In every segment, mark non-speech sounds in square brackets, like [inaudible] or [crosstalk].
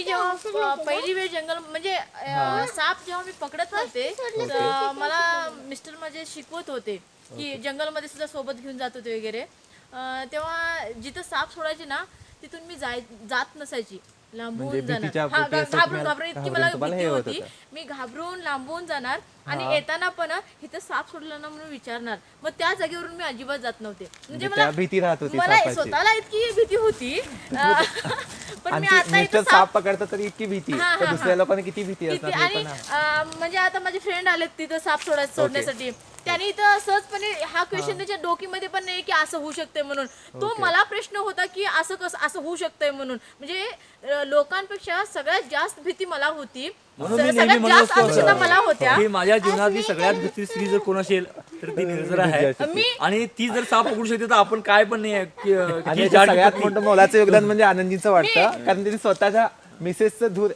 मी जेव्हा पहिली वेळ जंगल म्हणजे अ, साप जेव्हा मी पकडत नव्हते तर मला मिस्टर माझे शिकवत होते की जंगलमध्ये सुद्धा सोबत घेऊन जात होते वगैरे. अ, तेव्हा जिथं साप सोडायचे ना तिथून मी जाय जात नसायची. लांबून म्हणजे जाणार. हा, पोटी असं घाबरून तुम्हाला- घाबरून इतकी घाबरून मला तुम्हाला भीती हे होत. मी घाबरून लांबून जाणार आणि येताना पण इथं साप सोडला ना म्हणून विचारणार. मग त्या जागेवरून मी अजिबात जात नव्हते. म्हणजे म्हणजे त्या भीती राहत होती मला सापाची. स्वतःला इतकी भीती होती. [laughs] अं, पण मी मिस्टर इथं साप पकडतात तरी इतकी भीती हा, तर हा, दुसऱ्या. लोकांना किती भीती किती असणार हे आणि पण आहे. अं, म्हणजे आता माझे फ्रेंड आलेत तिथं साप सोडा सोडण्यासाठी त्यांनी इथं सहजपणे हा क्वेश्चन त्याच्या डोकीमध्ये पण नाही की असं होऊ शकतंय म्हणून. तो मला प्रश्न होता की असं कसं असं होऊ शकतंय म्हणून. म्हणजे अं, लोकांपेक्षा सगळ्यात जास्त भीती मला होती. म्हणून मी नेहमी सगळ्यात म्हणत जास्त असतो. अंशतः मला होत्या. की माझ्या जीवनातली सगळ्यात भीती स्त्री जर कोण असेल तर ती निर्जरा आहे. मी आणि ती जर साप पकडू शकते तर आपण काय पण नाही आहे. की, अं, आणि की याच्यात जाड सगळ्यात. मोठं मोलाचं योगदान म्हणजे आनंदीचं वाटतं. कारण त्यांनी स्वतःच्या मिसेसचं दूर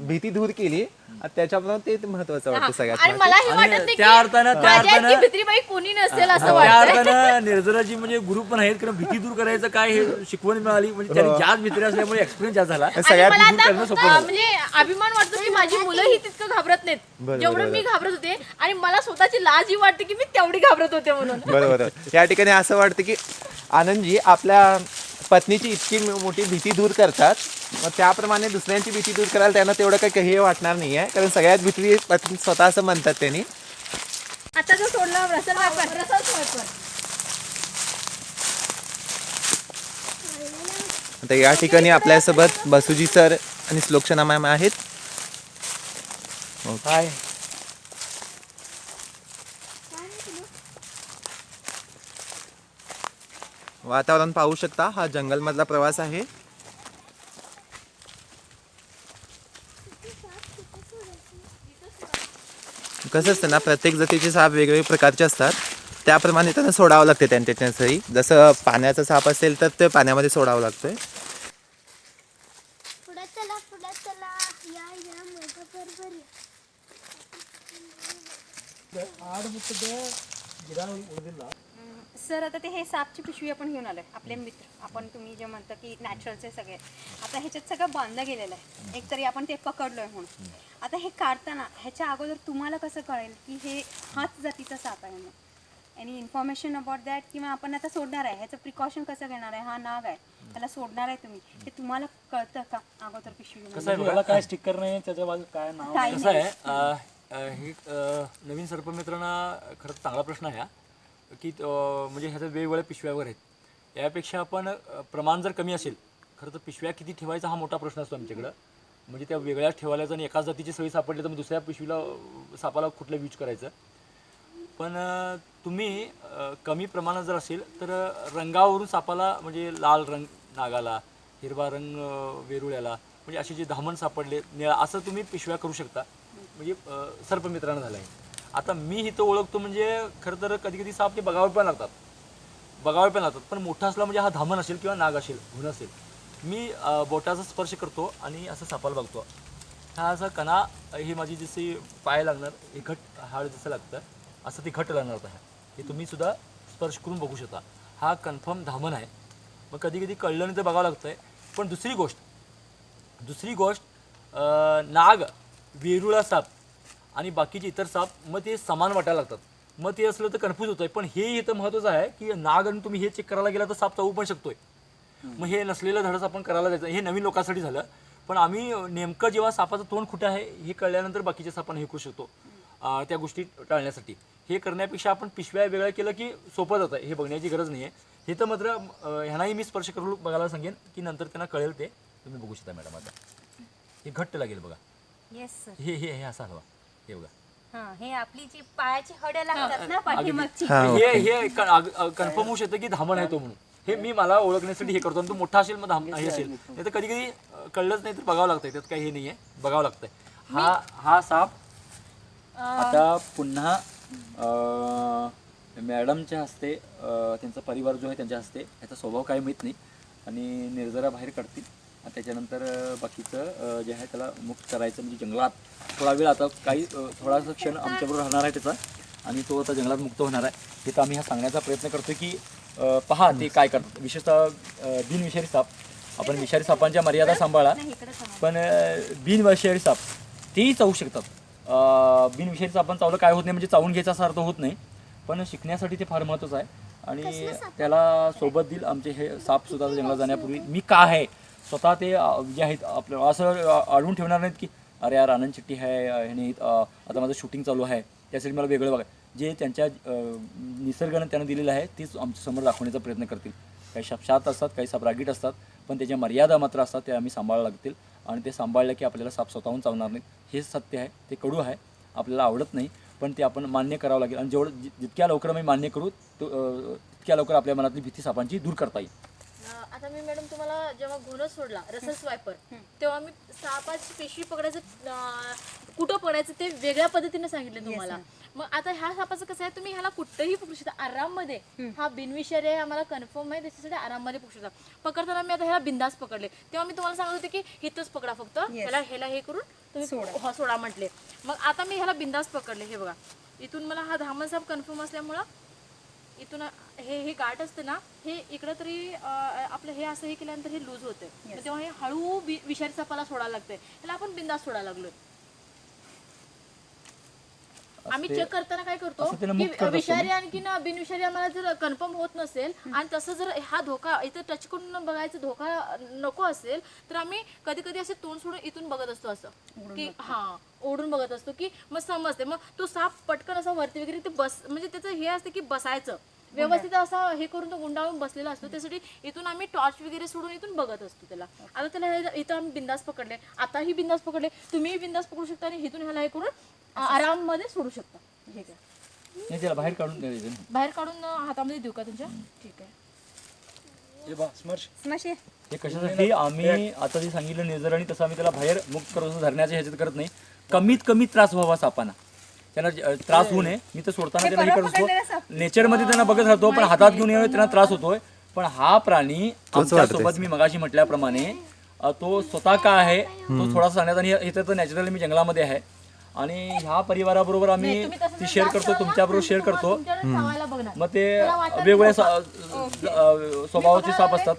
भीती दूर केली. त्याच्यामुळे ते महत्वाचं वाटतं सगळ्यात आणि महत्त्वाचं. मला हे आणि वाटत नाही त्या अर्थानं- की त्या माझ्या इतकी अर्थानं- भित्रीबाई कोणी नसेल असं त्या वाटतं अर्थानं निर्जराची म्हणजे गुरु पण आहेत कारण भीती दूर करायचं काय हे शिकवण मिळाली. म्हणजे त्यांनी जास्त भीती असल्यामुळे एक्सपिरियन्स जास्त झाला. आणि सगळ्यात मला दूर करणं सोपं झालं. म्हणजे अभिमान वाटतो की माझी मुलंही तितकं घाबरत नाहीत. बरोबर, जेवढं मी घाबरत होते आणि मला स्वतःची लाज ही वाटते की मी तेवढी घाबरत होते म्हणून. बरोबर. या ठिकाणी असं वाटतं की आनंदजी आपल्या पत्नीची इतकी मोठी भीती दूर करतात. मग त्याप्रमाणे दुसऱ्यांची भीती दूर करायला त्यांना तेवढं काही हे वाटणार नाही आहे कारण सगळ्यात भीती पत्नी स्वतः असं म्हणतात त्यांनी. आता जो सोडला रसल वापर रसल वापर आता या ठिकाणी आपल्यासोबत बसुजी सर आणि श्लोकशना मॅम आहेत. काय वातावरण पाहू शकता. हा जंगलमधला प्रवास आहे. कसं असतं ना प्रत्येक जातीचे साप वेगवेगळे प्रकारचे असतात. त्याप्रमाणे त्यांना सोडावं लागते त्यांच्या जसं पाण्याचा साप असेल तर ते पाण्यामध्ये सोडावं लागतंय. पुढे चला पुढे चला. सर आता ते हे सापची पिशवी आपण घेऊन आलोय. आपले मित्र. आपण तुम्ही जे म्हणता की नॅचरलचे सगळे. आता ह्याच्यात सगळं बांधलं गेलेलं आहे. एक तरी आपण ते पकडलोय म्हणून. आता हे काढताना ह्याच्या अगोदर तुम्हाला कसं कळेल की हे हाच जातीचा साप आहे म्हणून? एनी इन्फॉर्मेशन अबाउट दॅट किंवा आपण आता सोडणार आहे? ह्याचं प्रिकॉशन कसं घेणार आहे? हा नाग आहे. त्याला सोडणार आहे तुम्ही. हे तुम्हाला कळतं का अगोदर पिशवी घेऊन? कसं आहे मला काय स्टिकर नाही त्याच्या बाजू काय नाव कसं आहे हे नवीन सर्पमित्रांना खरंच चांगला प्रश्न आहे हा. की म्हणजे ह्याच्यात वेगवेगळ्या पिशव्यावर आहेत. यापेक्षा आपण प्रमाण जर कमी असेल खरं तर पिशव्या किती ठेवायचा हा मोठा प्रश्न असतो आमच्याकडं. म्हणजे त्या वेगळ्या ठेवायला आणि एकाच जातीची सळी सापडली तर मग दुसऱ्या पिशवीला सापाला कुठलं यूज करायचं? पण तुम्ही कमी प्रमाणात जर असेल तर रंगावरून सापाला म्हणजे लाल रंग नागाला हिरवा रंग वेरुळ्याला म्हणजे असे जे धामण सापडले निळा असं तुम्ही पिशव्या करू शकता. म्हणजे अं, सर्पमित्रानं झालं आहे आता मी इथं ओळखतो म्हणजे खरं तर कधी कधी साप ते बघावे पण लागतात. बघावे पण लागतात. पण मोठा असला म्हणजे हा धामण असेल किंवा नाग असेल गुण असेल. मी बोटाचा स्पर्श करतो आणि असं सापाला बघतो. हा असा कणा ही माझी जशी पाय लागणार हे घट हाड जसं लागतं असं ते घट लागणार आहे. हे तुम्ही सुद्धा स्पर्श करून बघू शकता. हा कन्फर्म धामण आहे. मग कधी कधी कळलं नाही तर बघावं लागतं आहे पण दुसरी गोष्ट दुसरी गोष्ट नाग वेरुळा साप आणि बाकीचे इतर साप मग ते समान वाटायला लागतात. मग ते असलं तर कन्फ्यूज होतंय. पण हे इथं महत्त्वाचं आहे की नाग आणि तुम्ही हे चेक करायला गेला तर साप चावू पण शकतोय. मग हे नसलेलं धडस आपण करायला जायचं. हे नवीन लोकांसाठी झालं. पण आम्ही नेमकं जेव्हा सापाचं तोंड कुठे आहे हे कळल्यानंतर बाकीचे साप आपण हे करू शकतो. त्या गोष्टी टाळण्यासाठी. हे करण्यापेक्षा आपण पिशव्या वेगळ्या केलं की सोपं जातं. हे बघण्याची गरज नाही आहे हे तर मात्र ह्यांनाही मी स्पर्श करून बघायला सांगेन की नंतर त्यांना कळेल ते. तुम्ही बघू शकता मॅडम आता. हे घट्ट लागेल बघा. हे हे हे असं हलवा. हे बघा हा हे आपली जी पायाची हड्या लागतात ना पाठीमागची. हा हे हे कन्फर्म होऊ शकतं की धामण आहे तो म्हणून. हे मी मला ओळखण्यासाठी हे करतो आणि तो मोठा असेल मग धाम हे असेल. नाही तर कधी कधी कळलंच नाही तर बघावं लागतंय त्यात काही हे नाहीये बघावं लागतंय. हा हा साप आता पुन्हा अं, मॅडमच्या हस्ते अं, त्यांचा परिवार जो आहे त्यांच्या हस्ते याचा स्वभाव काही माहीत नाही आणि निर्जरा बाहेर काढतील. त्याच्यानंतर बाकीचं जे आहे त्याला मुक्त करायचं म्हणजे जंगलात. थोडा वेळ आता काही थोडासा क्षण आमच्याबरोबर राहणार आहे त्याचा आणि तो आता जंगलात मुक्त होणार आहे. तिथं आम्ही हा सांगण्याचा प्रयत्न करतो की पहा ते काय करतात. विशेषतः बिनविषारी साप. आपण विषारी सापांच्या मर्यादा सांभाळा. पण बिनविषारी साप तेही चावू शकतात. बिनविषारी सापां चावलं काय होत नाही म्हणजे चावून घ्यायचा असा अर्थ होत नाही. पण शिकण्यासाठी ते फार महत्त्वाचं आहे. आणि त्याला सोबत देईल आमचे हे साप सुद्धा जंगलात जाण्यापूर्वी. मी का आहे? स्वतः ते जे आहेत आपलं असं अडवून ठेवणार नाहीत की अरे यार आनंद चिट्टी आहे ह्याने आता माझं शूटिंग चालू आहे. त्यासाठी मला वेगळं बघा. जे त्यांच्या निसर्गानं निसर्गाने त्यांना दिलेलं आहे तेच आमच्यासमोर दाखवण्याचा प्रयत्न करतील. काही शापशात असतात काही साप रागीट असतात पण त्याच्या मर्यादा मात्र असतात ते आम्ही सांभाळायला लागतील. आणि ते सांभाळलं की आपल्याला साप स्वतःहून चावणार नाही हे सत्य आहे ते कडू आहे. आपल्याला आवडत नाही पण ते आपण मान्य करावं लागेल. आणि जेवढं जितक्या लवकर आम्ही मान्य करू तो तितक्या लवकर आपल्या मनातली भीती सापांची दूर करता येईल. आता मी मॅडम तुम्हाला जेव्हा घोणस सोडला रसल स्वायपर तेव्हा मी सापाची पिशवी पकडायचं कुठं पकडायचं ते वेगळ्या पद्धतीने सांगितले तुम्हाला. मग आता ह्या सापाचं कसं आहे तुम्ही ह्याला कुठंही पकडू शकता. आराममध्ये हा बिनविषारी आहे आम्हाला कन्फर्म आहे त्याच्यासाठी आराममध्ये पकडू शकता. पकडताना मी आता ह्याला बिंदास पकडले. तेव्हा मी तुम्हाला सांगत होते की हिथंच पकडा फक्त. ह्याला ह्याला हे करून तुम्ही हा, सोडा म्हटले. मग आता मी ह्याला बिंदास पकडले हे बघा. इथून मला हा धामण साप कन्फर्म असल्यामुळं इथून हे हे गाठ असते ना हे इकडं तरी आपलं हे असं हे केल्यानंतर हे लूज होते. तेव्हा हे हळू विषारी सापाला सोडायला लागते. त्याला आपण बिंदास सोडायला लागलोय. आम्ही चेक करताना काय करतो असं त्याला की मुक्त करत. असतो विषारी आणखी ना बिनविषारी आम्हाला जर कन्फर्म होत नसेल आणि तसं जर हा धोका इथं टच करून बघायचा धोका नको असेल तर आम्ही कधी कधी असे तोंड सोडून इथून बघत असतो असं. की हा ओढून बघत असतो की मग समजते. मग तो साप पटकन असा वरती वगैरे ते बस म्हणजे त्याचं हे असते की बसायचं. व्यवस्थित असं हे करून तो गुंडाळून बसलेला असतो. त्यासाठी इथून आम्ही टॉर्च वगैरे सोडून इथून बघत असतो त्याला. आता त्याला हे- इथं आम्ही बिंदास पकडले. आताही बिंदास पकडले. तुम्हीही बिंदास पकडू शकता आणि इथून ह्याला हे करून आराममध्ये सोडू शकता. ठीक आहे. नाही त्याला बाहेर काढून द्यायचं. बाहेर काढून अं, हातामध्ये देऊ का तुमच्या? ठीक आहे. हे बा स्मर्श. स्मशी हे कशासाठी? आम्ही आता जे सांगितलं निजर आणि तसं आम्ही त्याला बाहेर मुक्त करून धरण्याच्या ह्याच्यात करत नाही. कमीत कमी त्रास व्हावा सापांना. त्यांना जे- त्रास होऊ नये. मी तर सोडताना त्यांना हे करत असतो. नेचरमध्ये त्यांना बघत राहतो पण हातात घेऊन येऊन त्यांना त्रास होतोय. पण हा प्राणी आमच्यासोबत मी मगाशी म्हटल्याप्रमाणे अ, तो स्वतः का आहे? तो थोडासा सांगण्यात आणि इथं तर नॅचरली मी जंगलामध्ये आहे. आणि ह्या परिवाराबरोबर आम्ही ती शेअर करतो. तुमच्याबरोबर शेअर करतो. मग ते वेगवेगळ्या स्वभावाचे साप असतात.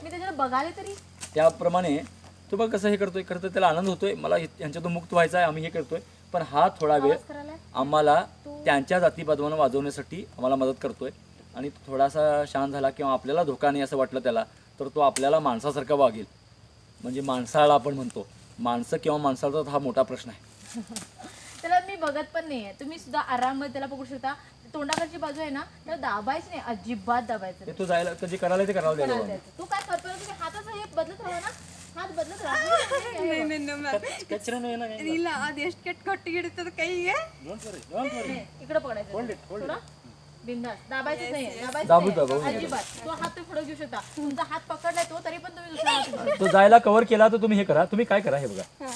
त्याप्रमाणे तो बघ कसं हे करतोय खरं तर त्याला आनंद होतोय. मला ह्यांच्यातून मुक्त व्हायचा आहे आम्ही हे करतोय. पण हा थोडा वेळ आम्हाला त्यांच्या जातीपातवानं वाजवण्यासाठी आम्हाला मदत करतोय. आणि थोडासा शांत झाला किंवा आपल्याला धोका नाही असं वाटलं त्याला तर तो आपल्याला माणसासारखा वागेल. म्हणजे माणसाळा आपण म्हणतो. माणसं किंवा माणसाचा हा मोठा प्रश्न आहे. [laughs] बघत पण नाहीये तुम्ही सुद्धा आराममध्ये त्याला पकडू शकता तोंडाकडची बाजू आहे ना त्याला दाबायची नाही अजिबात दाबायचं ते तो जायला तर जे करायला ते करायला द्यायला नाही. हवं. तू काय करतोय तुम्ही हाताचं हे बदलत राहा ना हात [laughs] बदलत राहा कचरा नाही ना ಇಲ್ಲ ಅದು ಎಷ್ಟು ಕೆಟ್ಟ ಕಟ್ಟಿಗೆ ಹಿಡಿತದ ಕೈಗೆ इकडे पकडायचं थोडं बिंदास दाबायचं नाही दाबायचं दाबू नाही. दाबू. अजिबात तो हात ते पुढे घेऊ शकता तुमचा हात पकडलाय तो तरी पण तुम्ही दुसरा हात घ्या. तो जायला कव्हर केला तर तुम्ही हे करा तुम्ही काय करा हे बघा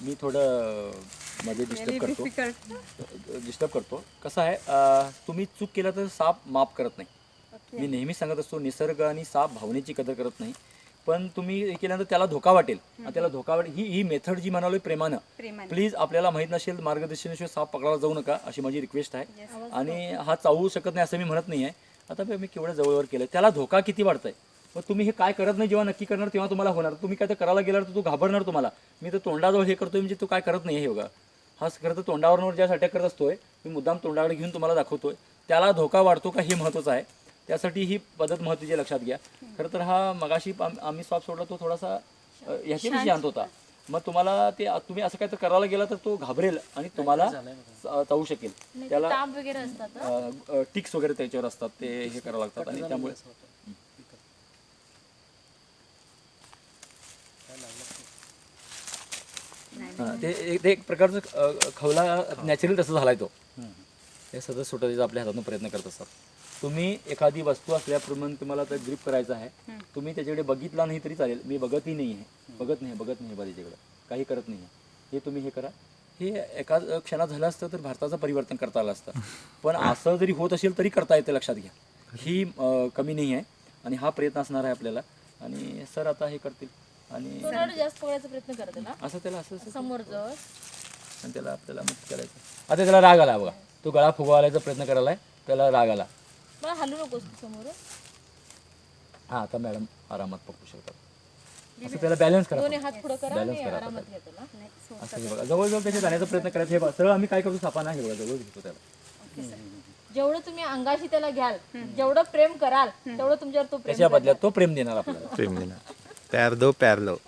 मी थोडं मध्ये डिस्टर्ब करतो. डिस्टर्ब करतो. कसं आहे तुम्ही चूक केला तर साप माफ करत नाही. मी नेहमी सांगत असतो निसर्ग आणि साप भावनेची कदर करत नाही. पण तुम्ही हे केल्यानंतर त्याला धोका वाटेल. आणि त्याला धोका वाटेल. ही ही मेथड जी म्हणाली प्रेमानं. प्रेमाने. प्लीज आपल्याला माहीत नसेल मार्गदर्शनाशिवाय साप पकडायला जाऊ नका अशी माझी रिक्वेस्ट आहे. आणि हा चावू शकत नाही असं मी म्हणत नाही आहे आता मी केवढं जवळवर केलं त्याला धोका किती वाढतंय? मग तुम्ही हे काय करत नाही जेव्हा नक्की करणार तेव्हा तुम्हाला होणार. तुम्ही काय तर करायला गेल्यावर तर तो घाबरणार तुम्हाला. मी तर तोंडाजवळ हे करतोय म्हणजे तो काय करत नाही हे बघा. हा खरं तर तोंडावरवर ज्या अटॅक करत असतोय मी मुद्दाम तोंडाकडे घेऊन तुम्हाला दाखवतोय. त्याला धोका वाढतो का हे महत्त्वाचं आहे. त्यासाठी ही पद्धत महत्त्वाची लक्षात घ्या. खरं तर हा मगाशी आम- आम्ही स्वाप सोडला तो थोडासा ह्याच्यापेक्षा शांत होता. मग तुम्हाला ते तुम्ही असं काय तर करायला गेला तर तो घाबरेल आणि तुम्हाला चावू शकेल. त्याला टिक्स वगैरे त्याच्यावर असतात ते हे करावं लागतात आणि त्यामुळे हा, ते एक- ते एक प्रकारचं अ, खवला नॅचरली तसं झालाय तो. हे सतत सुटायचा आपल्या हातातून प्रयत्न करत असतात. तुम्ही एखादी वस्तू असल्याप्रमाणे तुम्हाला तर ग्रीप करायचं आहे. तुम्ही त्याच्याकडे बघितला नाही तरी चालेल. मी बघतही नाही आहे. बघत नाही बघत नाही बा त्याच्याकडे काही करत नाही आहे. हे तुम्ही हे करा. हे एका क्षणात झालं असतं तर भारताचं परिवर्तन करता आलं असतं. [laughs] पण असं जरी होत असेल तरी करता येते लक्षात घ्या. ही अ, कमी नाही आहे आणि हा प्रयत्न असणार आहे आपल्याला. आणि सर आता हे करतील. आणि तोंडावर जास्त पकडायचा प्रयत्न करते ना? असं त्याला असं असं समोरचं आणि त्याला आपल्याला मुक्त करायचं. आता त्याला राग आला बघा. तो गळा फुगवायचा प्रयत्न करायला त्याला राग आला. मला हलू नकोस तू समोर हां आता मॅडम आरामात पकडू शकतात. असं त्याला बॅलन्स करा दोन्ही हात पुढे करा Balance आणि करा आरामात घ्या त्याला असं हे बघा. जवळजवळ त्याच्या जाण्याचा प्रयत्न करायचा हे बघा सरळ आम्ही काय करतो सापाना हे बघा जवळ घेतो त्याला. जेवढं तुम्ही अंगाशी त्याला घ्याल जेवढं प्रेम कराल तेवढं तुमच्यावर तो प्रेम त्याच्या बदल्यात तो प्रेम देणार आपल्याला. प्रेम देणार. प्यार दो प्यार लो. [laughs]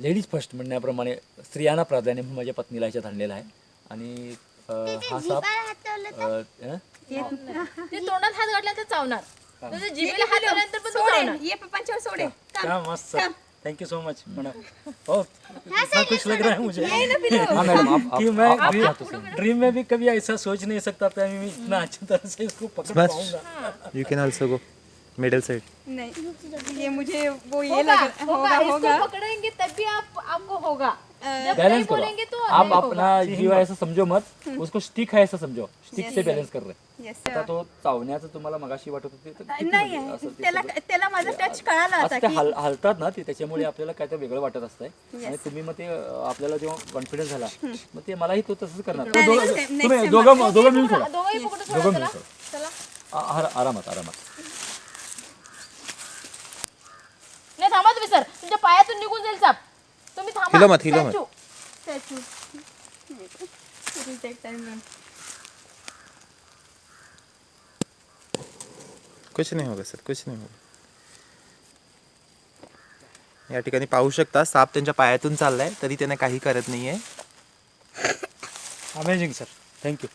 लेडीज फर्स्ट म्हणण्याप्रमाणे स्त्रियांना प्राधान्य म्हणून माझ्या पत्नीला ह्याच्यात आणलेला आहे. आणि अं, हा साप अं, अं? ते तोंडात हात घातला तर चावणार. तसं जिभेला हात घातल्यानंतर पण तो चावणार. ये पप्पांच्यावर सोडे. क्या मस्त. Sir thank you so much madam. ओ इतना कुछ लग रहा है मुझे. हाँ मैडम आप कि मैं ड्रीम में भी कभी ऐसा सोच नहीं सकता था मैं इतना अच्छी तरह से इसको पकड़ बस पाऊंगा. You can also go middle side नहीं ये मुझे वो ये होगा लग होगा होगा इसको पकड़ेंगे तभी आप आपको होगा। बैलेंस करो। तो आप अपना जीव ऐसा समझो मत उसको स्टिक है ऐसा समझो। स्टिक से बैलेंस कर रहे। Yes, आता तो चावण्याचं तुम्हाला मगाशी वाटत होते नाही म्हणजे त्याला त्याला माझा टच कळाला होता की हल हलतात ना ते त्याच्यामुळे आपल्याला काय तर वेगळं वाटत असतंय. आणि तुम्ही मग ते आपल्याला जेव्हा कॉन्फिडन्स झाला मग ते मलाही तो तसंच करणार. तुम्ही दोघं दोघं मिळून सोडा सोडा दोघं मिळून आरा- आरामात आरामात. नाही थांबा तुम्ही सर. तुमच्या पायातून निघून जाईल साप. तुम्ही थांबा. हिलो मत, हिलो मत. statue. स्टॅच्यू टेक टाइम कुछ नाही होगा सर. कुछ नाही होगा. या ठिकाणी पाहू शकता साप त्यांच्या पायातून चाललाय तरी त्याने काही करत नाहीये. Amazing sir thank you